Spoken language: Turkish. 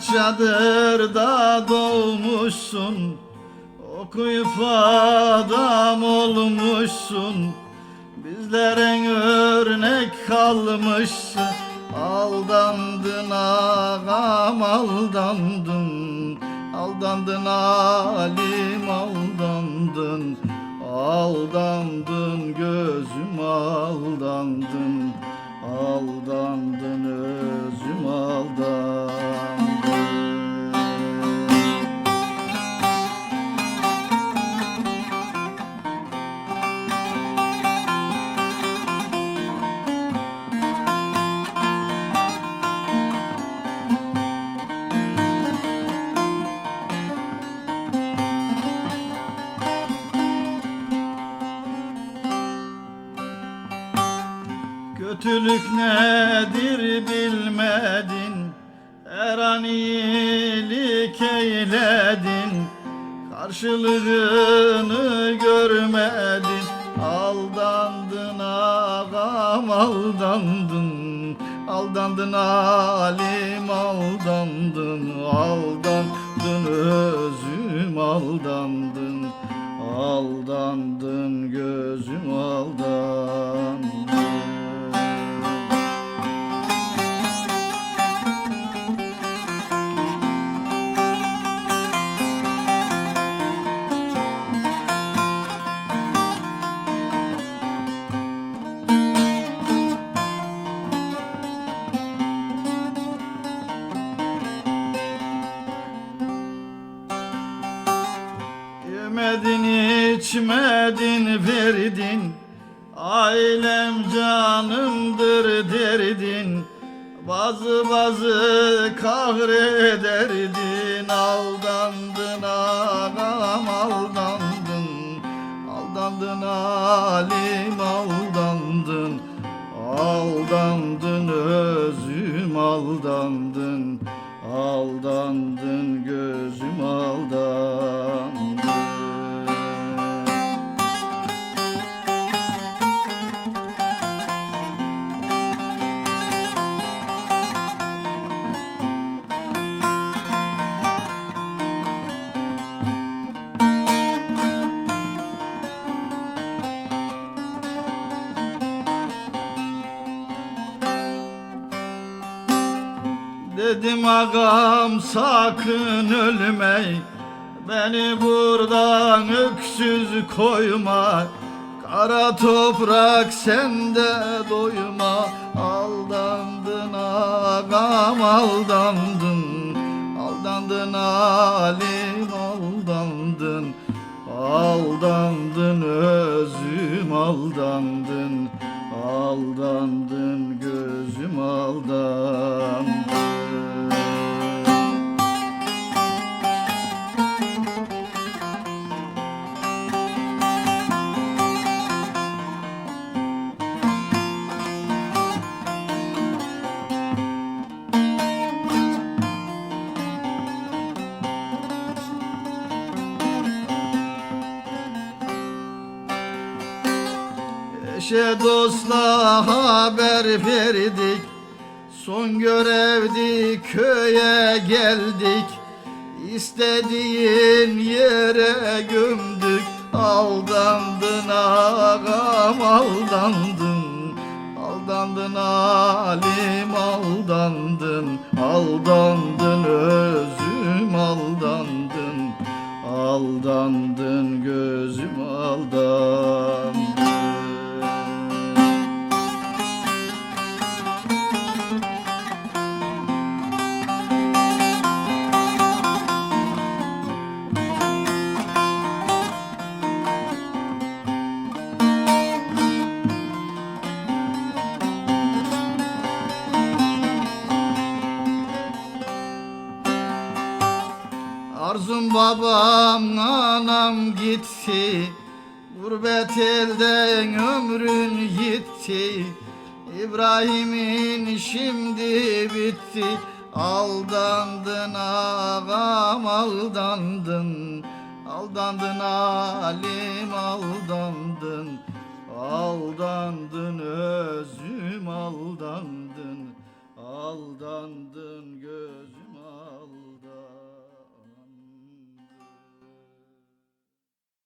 çadırda doğmuşsun. Okuyup adam olmuşsun. Bizlere örnek kalmışsın. Aldandın ağam aldandın. Aldandın alim aldandın. Aldandın gözüm aldandın. Aldandın Kötülük nedir bilmedin. Her an iyilik eyledin. Karşılığını görmedin. Aldandın ağam aldandın. Aldandın alim aldandın. Aldandın özüm aldandın. Aldandın Yemedin içmedin verdin. Ailem canımdır derdin. Bazı bazı kahrederdin. Aldandın ağam aldandın. Aldandın alim aldandın. Aldandın özüm aldandın Dedim ağam sakın ölme. Beni buradan öksüz koyma. Kara toprak sende doyma. Aldandın ağam aldandın. Aldandın alim aldandın. Aldandın özüm aldandın. Aldandın gözüm aldandın Eşe dostla haber verdik. Son görevdi köye geldik. İstediğin yere gömdük. Aldandın ağam aldandın. Aldandın alim aldandın. Aldandın özüm aldandın. Aldandın Arzum babam anam gitti. Gurbet elden ömrün gitti. İbrahim'in şimdi bitti. Aldandın ağam aldandın. Aldandın alim aldandın. Aldandın özüm aldandın. Aldandın